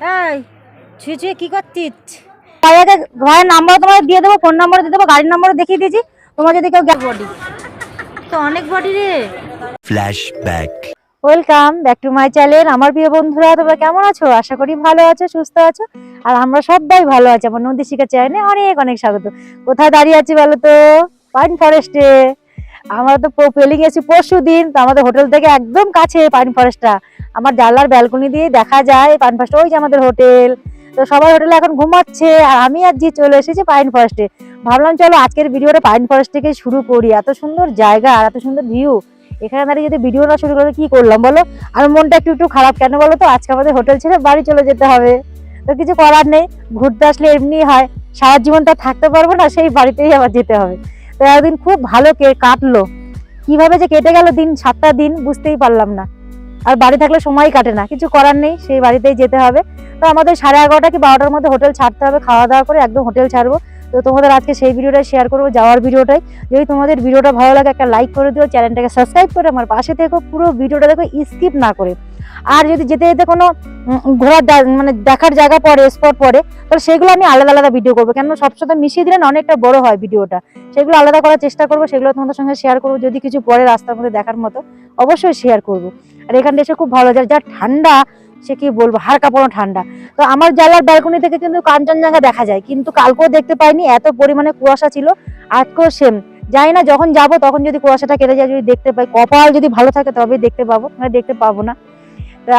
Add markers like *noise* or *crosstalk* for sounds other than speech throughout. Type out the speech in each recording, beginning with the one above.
এই ছুঁয়ে ছুঁয়ে কি করছিস? ভাইয়াকে ভাইয়ের নাম্বার তোমার দিয়ে দেবো ফোন নাম্বার দিয়ে দেবো গাড়ির নাম্বারও দেখিয়ে দিয়েছি তোমার যদি কেউ বডি তো অনেক বডি রে. Welcome back to my channel আমার প্রিয় বন্ধুরা তোমরা কেমন আছো? আশা করি ভালো আছো সুস্থ আছো। আর আমরা সবাই ভালো আছি। আমার নদী শিখা চ্যানেলে অনেক অনেক স্বাগত। কোথায় দাঁড়িয়ে আছি বলো তো? পাইন ফরেস্টে আমরা তো পেলিং এসেছি পরশু দিন তো আমাদের হোটেল থেকে একদম কাছে পাইন ফরেস্টটা। আমার জানলার ব্যালকনি দিয়ে দেখা যায় পাইন ফরেস্ট, ওই যে আমাদের হোটেল। তো সবাই হোটেলে এখন ঘুমাচ্ছে, আর আমি আর জি চলে এসেছি পাইন ফরেস্টে। ভাবলাম চলো আজকের ভিডিওটা পাইন ফরেস্ট থেকে শুরু করি। এত সুন্দর জায়গা আর এত সুন্দর ভিউ। এখানে দাঁড়িয়ে যদি ভিডিও না শুরু করে কি করলাম বলো? আর মনটা একটু একটু খারাপ কেন বলো তো? আজকে আমাদের হোটেল ছেড়ে বাড়ি চলে যেতে হবে। তো কিছু করার নেই, ঘুরতে আসলে এমনি হয়। সারা জীবন তো আর থাকতে পারব না, সেই বাড়িতেই আবার যেতে হবে। তো একদিন খুব ভালো কে কাটলো। কীভাবে যে কেটে গেল দিন, সাতটা দিন, বুঝতেই পারলাম না। আর বাড়ি থাকলে সময় কাটে না, কিছু করার নেই, সেই বাড়িতেই যেতে হবে। তো আমাদের সাড়ে এগারোটা কি বারোটার মধ্যে হোটেল ছাড়তে হবে খাওয়া দাওয়া করে একদম হোটেল ছাড়বো। তো তোমাদের আজকে সেই ভিডিওটা শেয়ার করব, যাওয়ার ভিডিওটাই। যদি তোমাদের ভিডিওটা ভালো লাগে, একটা লাইক করে দিও, চ্যানেলটাকে সাবস্ক্রাইব করে আমার পাশে থেকো। পুরো ভিডিওটা দেখো স্কিপ না করে। আর যদি যেতে যেতে কোনো ঘোরার মানে দেখার জায়গা পরে স্পট পরে তাহলে সেগুলো আমি আলাদা আলাদা ভিডিও করব। কেন সবসময় মিশিয়ে দিলে না অনেকটা বড় হয় ভিডিওটা সেগুলো আলাদা করার চেষ্টা করব, সেগুলো তোমাদের সঙ্গে শেয়ার করব। যদি কিছু পরে রাস্তার মধ্যে দেখার মতো, অবশ্যই শেয়ার করব। আর এখানটা এসে খুব ভালো যায়। যা ঠান্ডা, সে কি বলব, হাড় কাঁপানো ঠান্ডা। তো আমার জানলার ব্যালকনি থেকে কিন্তু কাঞ্চনজঙ্ঘা দেখা যায়। কিন্তু কালকেও দেখতে পাইনি, এত পরিমাণে কুয়াশা ছিল, আজকেও সেম জানি না যখন যাব, তখন যদি কুয়াশাটা কেটে যায়, যদি দেখতে পাই, কপাল যদি ভালো থাকে তবে দেখতে পাবো। না দেখতে পাবো না।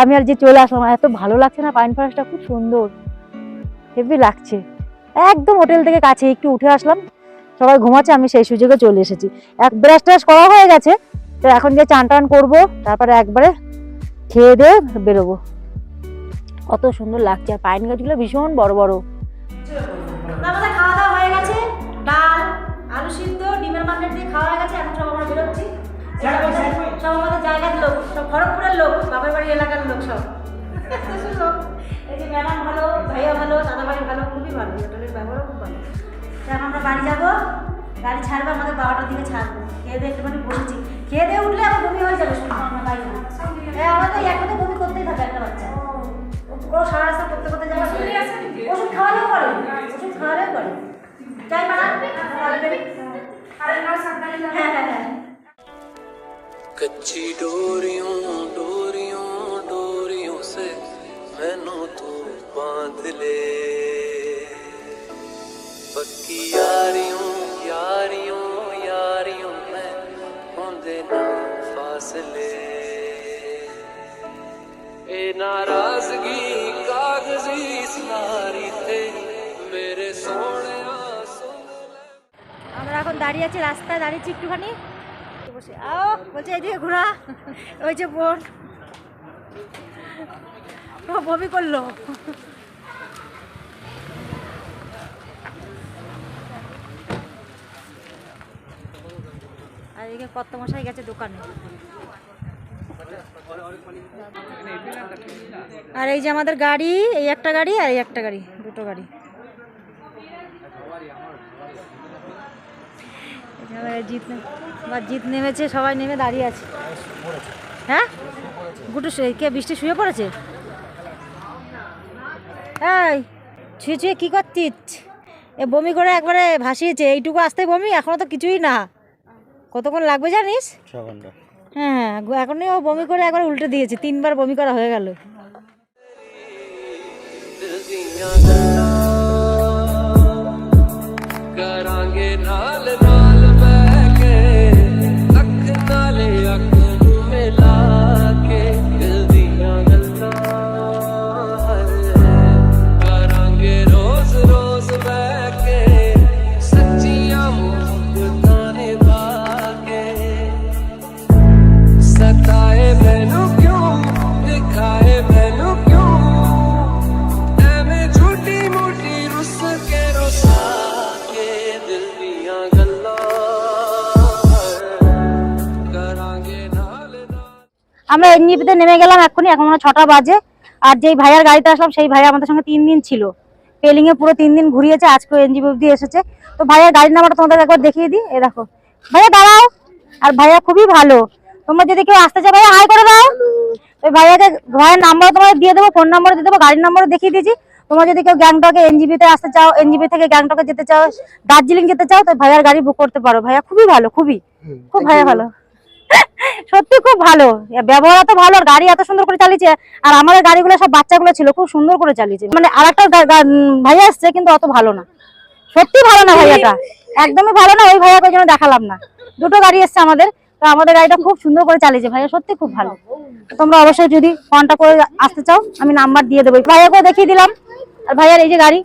আমি আর যে চলে আসলাম এত ভালো লাগছে না পাইন ফরেস্টটা খুব সুন্দর। হেভি লাগছে। একদম হোটেল থেকে কাছে, একটু উঠে আসলাম। সবাই ঘুমাচ্ছে, আমি সেই সুযোগে চলে এসেছি। এক ব্রাশ ট্রাশ করা হয়ে গেছে। তো এখন যে চান টান করব, তারপরে একবারে খেয়ে দিয়ে বেরোবো। কত সুন্দর লাগছে, আর পাইন গাছগুলো ভীষণ বড় বড়। খাওয়া দাওয়া হয়ে গেছে? ডাল, আলু সিদ্ধ, ডিমের দিয়ে খাওয়া হয়ে গেছে, এখন সব আমরা বেরোচ্ছি। সব আমাদের জায়গার লোক সব খড়গপুরের লোক বাপের বাড়ি এলাকার লোক সব। লোক। *laughs* এই যে ম্যাডাম ভালো ভাইয়া ভালো দাদা ভাই ভালো খুবই ভালো হোটেলের ব্যবহারও খুব ভালো। তো এখন আমরা বাড়ি যাব গাড়ি ছাড়বো আমাদের বারোটার দিকে ছাড়বো। খেয়ে দিয়ে একটুখানি বসেছি খেয়ে দিয়ে উঠলে আবার বমি হয়ে যাবে শুনব আমরা বাড়ি হ্যাঁ আমাদের এই একটা তো বমি করতেই থাকে একটা বাচ্চা। ও সারা রাস্তা করতে করতে যাবে। ওষুধ খাওয়ালেও করে ওষুধ খাওয়ালেও করে। যাই পারা হ্যাঁ হ্যাঁ হ্যাঁ। कच्ची डोरियों डोरियों डोरियों से मैनू तू बांध ले पक्की यारियों यारियों यारियों में होंदे ना फासले ए नाराजगी कागजी सारी थे मेरे सोने सुन ले আমরা এখন দাঁড়িয়ে আছি রাস্তায় দাঁড়িয়েছি একটুখানি বসে। আও বলছে, এদিকে ঘোরা। ওই যে বোন। বমি করল। আর এদিকে কত মশাই গেছে দোকানে। আর এই যে আমাদের গাড়ি, এই একটা গাড়ি আর এই একটা গাড়ি, দুটো গাড়ি। জিত জিত নেমেছে সবাই নেমে দাঁড়িয়ে আছে। হ্যাঁ? গুটু কে বৃষ্টি শুয়ে পড়েছে? এই ছুঁয়ে ছুঁয়ে কী করছিস এ বমি করে একবারে ভাসিয়েছে এইটুকু আসতে বমি এখনও তো কিছুই না। কতক্ষণ লাগবে জানিস? হ্যাঁ হ্যাঁ এখনই ও বমি করে একবার উল্টে দিয়েছে তিনবার বমি করা হয়ে গেল। सताए मैनू क्यों? दिखाए मैनू क्यों? मोटी रुस के के दिल আমরা নেমে গেলাম এখনই এখন ছটা বাজে। আর যেই ভাইয়ার গাড়িতে আসলাম, সেই ভাইয়া আমাদের সঙ্গে তিন দিন ছিল। পেলিংয়ে পুরো তিন দিন ঘুরিয়েছে আজকে এনজিপি অব্দি এসেছে। তো ভাইয়ার গাড়ির নাম্বারটা তোমাদের একবার দেখিয়ে দিই, এ দেখো। ভাইয়া দাঁড়াও। আর ভাইয়া খুবই ভালো। তোমরা যদি কেউ আসতে চাও ভাইয়া হাই করে দাও। ওই ভাইয়াকে ভাইয়ের নাম্বার তোমাদের দিয়ে দেবো ফোন নাম্বার দিয়ে দেবো গাড়ির নাম্বারও দেখিয়ে দিয়েছি। তোমরা যদি কেউ গ্যাংটকে এনজিবিতে আসতে চাও এনজিবি থেকে গ্যাংটকে যেতে চাও দার্জিলিং যেতে চাও তো ভাইয়ার গাড়ি বুক করতে পারো। ভাইয়া খুবই ভালো খুবই। খুব ভাইয়া ভালো। সত্যি খুব ভালো। ব্যবহার এত ভালো আর গাড়ি এত সুন্দর করে চালিয়েছে। আর আমাদের গাড়িগুলো সব বাচ্চাগুলো ছিল খুব সুন্দর করে চালিয়েছে। মানে আর একটা ভাইয়া আসছে কিন্তু অত ভালো না। সত্যি ভালো না ভাইয়াটা। *laughs* একদমই ভালো না ওই ভাইয়াকে ওই জন্য দেখালাম না। দুটো গাড়ি এসছে আমাদের। তো আমাদের গাড়িটা খুব সুন্দর করে চালিয়েছে ভাইয়া, সত্যি খুব ভালো। তোমরা অবশ্যই যদি কন্ট্যাক্ট করে আসতে চাও, আমি নাম্বার দিয়ে দেবো। ভাইয়াকে দেখিয়ে দিলাম। আর ভাইয়ার এই যে গাড়ি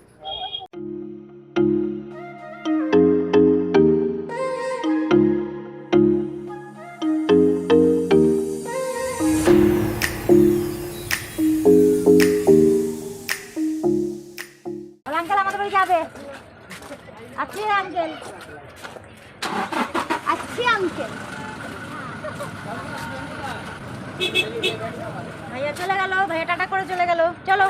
ভাইয়া চলে গেল ভাইয়া টাটা করে চলে গেল। চলো।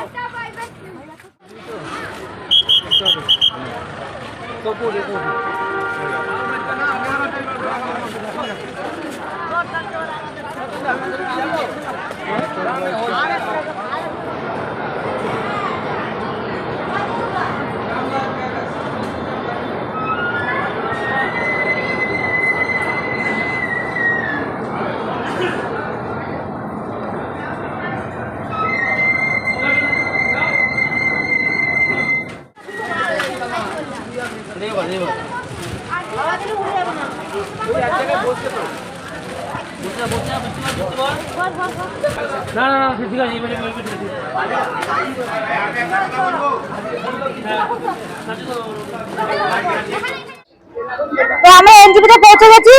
না না না, ঠিক আছে, এবারে এবারে তো আমরা এনজিপিতে পৌঁছে গেছি,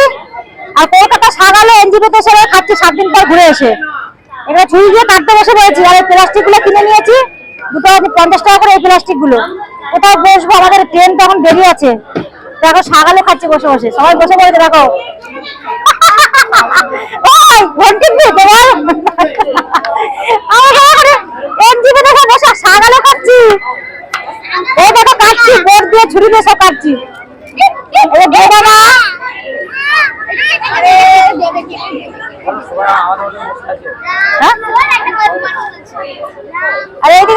আর কলকাতা সাগালে এনজিপিতে এবার খাচ্ছি সাত দিন পর ঘুরে এসে। এখানে ছুরি দিয়ে কাটতে বসে পড়েছি, আর এই প্লাস্টিকগুলো কিনে নিয়েছি, দুটো পঞ্চাশ টাকা করে এই প্লাস্টিকগুলো কোথাও বসবো, আমাদের ট্রেন তখন দেরি আছে। দেখো, সাগালে খাচ্ছি বসে বসে। সবাই বসে পড়েছে দেখো। সাগালে খাচ্ছি। দেখো দিয়ে ছুরি হ্যাঁ?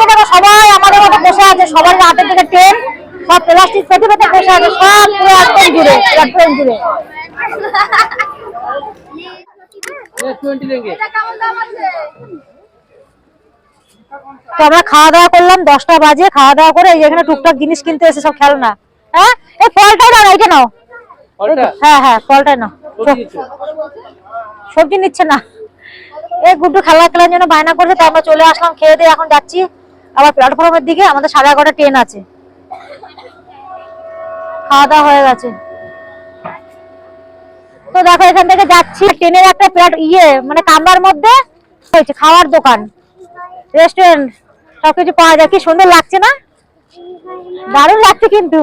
দেখো সবাই আমাদের মতো বসে আছে সবার হাতের দিকে পেতে পেতে বসে আছে সব পুরো একদম জুড়ে টোয়েন্টি দেঙ্গে তো আমরা খাওয়া দাওয়া করলাম দশটা বাজে খাওয়া দাওয়া করে এখানে টুকটাক জিনিস কিনতে এসে সব খেলনা। হ্যাঁ? এই ফলটাই নাও। এইটা নাও হ্যাঁ হ্যাঁ ফলটাই নাও। সবজি নিচ্ছে? না। এই গুড্ডু খেলা খেলার জন্য বায়না করছে তো আমরা চলে আসলাম খেয়ে দিয়ে এখন যাচ্ছি। আবার প্ল্যাটফর্মের দিকে আমাদের সাড়ে এগারোটা ট্রেন আছে। খাওয়া দাওয়া হয়ে গেছে। তো দেখো, এখান থেকে যাচ্ছি। ট্রেনের একটা প্ল্যাট ইয়ে মানে কামরার মধ্যে হয়েছে, খাওয়ার দোকান। রেস্টুরেন্ট, সবকিছু পাওয়া যায়। কি সুন্দর লাগছে না? দারুণ লাগছে কিন্তু।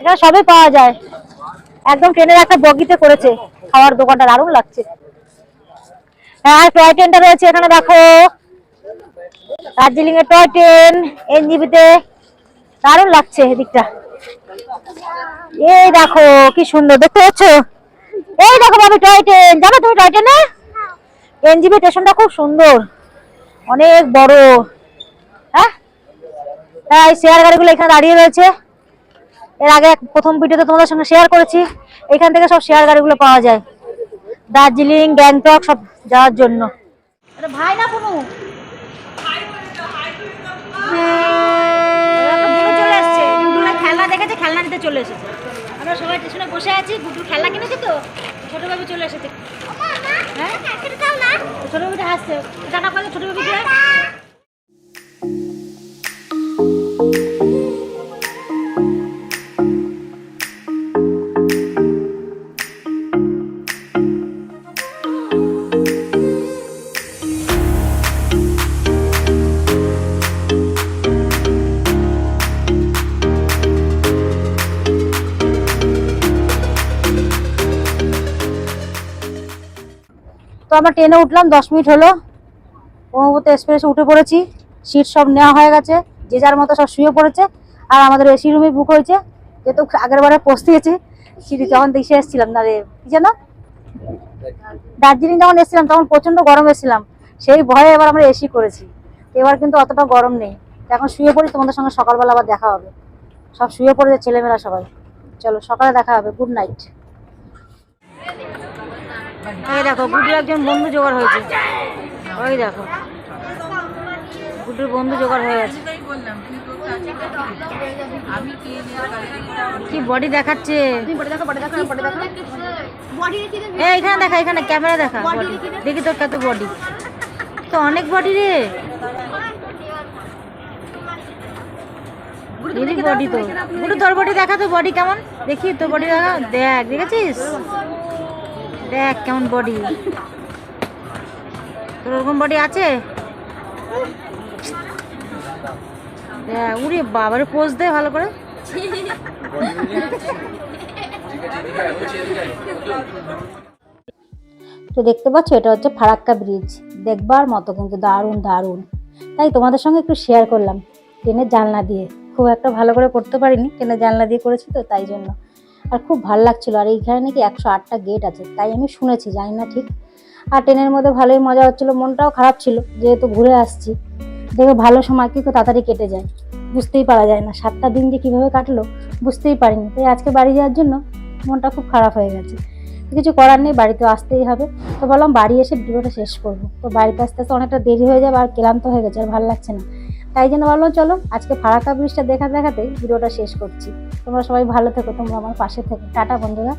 এখানে সবই পাওয়া যায়। একদম ট্রেনের একটা বগিতে করেছে, খাওয়ার দোকানটা। দারুণ লাগছে। হ্যাঁ টয় ট্রেনটা রয়েছে এখানে, দেখো। দার্জিলিং এর টয় ট্রেন, এনজিবিতে। দারুণ লাগছে এদিকটা। এই দেখো, কি সুন্দর, দেখতে পাচ্ছ? এই দেখো, বাবু টয় ট্রেন জানো তুমি টয় ট্রেনে এনজিবি স্টেশনটা খুব সুন্দর। অনেক বড়। হ্যাঁ? হ্যাঁ এই শেয়ার গাড়িগুলো এখানে দাঁড়িয়ে রয়েছে। এর আগে প্রথম ভিডিওতে তোমাদের সঙ্গে শেয়ার করেছি। এখান থেকে সব শেয়ার গাড়িগুলো পাওয়া যায়। দার্জিলিং, গ্যাংটক, সব যাওয়ার জন্য। ভাই না কোনো চলে এসছে গুড্ডুরা খেলনা দেখেছে খেলনা নিতে চলে এসেছে। আমরা সবাই স্টেশনে বসে আছি গুড্ডু খেলনা কিনেছে তো ছোট বাবু চলে এসেছে। হ্যাঁ? ছোট বাবুটা হাসছে জানা করলে ছোট আমরা ট্রেনে উঠলাম, দশ মিনিট হলো। ব্রহ্মপুত্র এক্সপ্রেসে উঠে পড়েছি। সিট সব নেওয়া হয়ে গেছে। যে যার মতো সব শুয়ে পড়েছে। আর আমাদের এসি রুমে বুক হয়েছে। যেহেতু আগের বারে পৌঁছিয়েছি সিঁড়ি যখন দেখে এসেছিলাম, না রে, কি যেন? দার্জিলিং যখন এসেছিলাম, তখন প্রচণ্ড গরম এসেছিলাম। সেই ভয়ে এবার আমরা এসি করেছি। এবার কিন্তু অতটা গরম নেই। এখন শুয়ে পড়ি, তোমাদের সঙ্গে সকালবেলা আবার দেখা হবে। সব শুয়ে পড়েছে ছেলেমেয়েরা সবাই। চলো, সকালে দেখা হবে। গুড নাইট এই দেখো গুডুর একজন বন্ধু জোগাড় হয়েছে। ওই দেখো গুডুর বন্ধু জোগাড় হয়ে গেছে। কি বডি দেখাচ্ছে? এই এখানে দেখা এখানে ক্যামেরা দেখা। দেখি তোর কত বডি তো অনেক বডি রে। বডি তো। গুডু তোর বডি দেখা তো বডি কেমন? দেখি তোর বডি দেখা দেখ দেখেছিস? দেখ কেমন বডি তোর ওরকম বডি আছে? দেখ উরে বাবারে পোজ দে ভালো করে। তো দেখতে পাচ্ছ, এটা হচ্ছে ফারাক্কা ব্রিজ দেখবার মতো কিন্তু দারুণ দারুণ। তাই তোমাদের সঙ্গে একটু শেয়ার করলাম ট্রেনের জানলা দিয়ে। খুব একটা ভালো করে করতে পারিনি ট্রেনের জানলা দিয়ে করেছি তো, তাই জন্য। আর খুব ভালো লাগছিল। আর এইখানে নাকি একশো আটটা গেট আছে, তাই আমি শুনেছি, জানি না ঠিক। আর ট্রেনের মধ্যে ভালোই মজা হচ্ছিল, মনটাও খারাপ ছিল, যেহেতু ঘুরে আসছি। দেখে, ভালো সময় কিন্তু তাড়াতাড়ি কেটে যায়। বুঝতেই পারা যায় না, সাতটা দিন যে কীভাবে কাটলো, বুঝতেই পারিনি। তাই আজকে বাড়ি যাওয়ার জন্য মনটা খুব খারাপ হয়ে গেছে। কিছু করার নেই, বাড়িতে আসতেই হবে। তো বললাম বাড়ি এসে ভিডিওটা শেষ করব। তো বাড়িতে আসতে আসতে অনেকটা দেরি হয়ে যাবে, আর ক্লান্ত হয়ে গেছে, আর ভালো লাগছে না। তাই জন্য ভাবলাম, চলো আজকে ফারাকা ব্রিজটা দেখা দেখাতে ভিডিওটা শেষ করছি। তোমরা সবাই ভালো থেকো, তোমরা আমার পাশে থেকো। টাটা বন্ধুরা।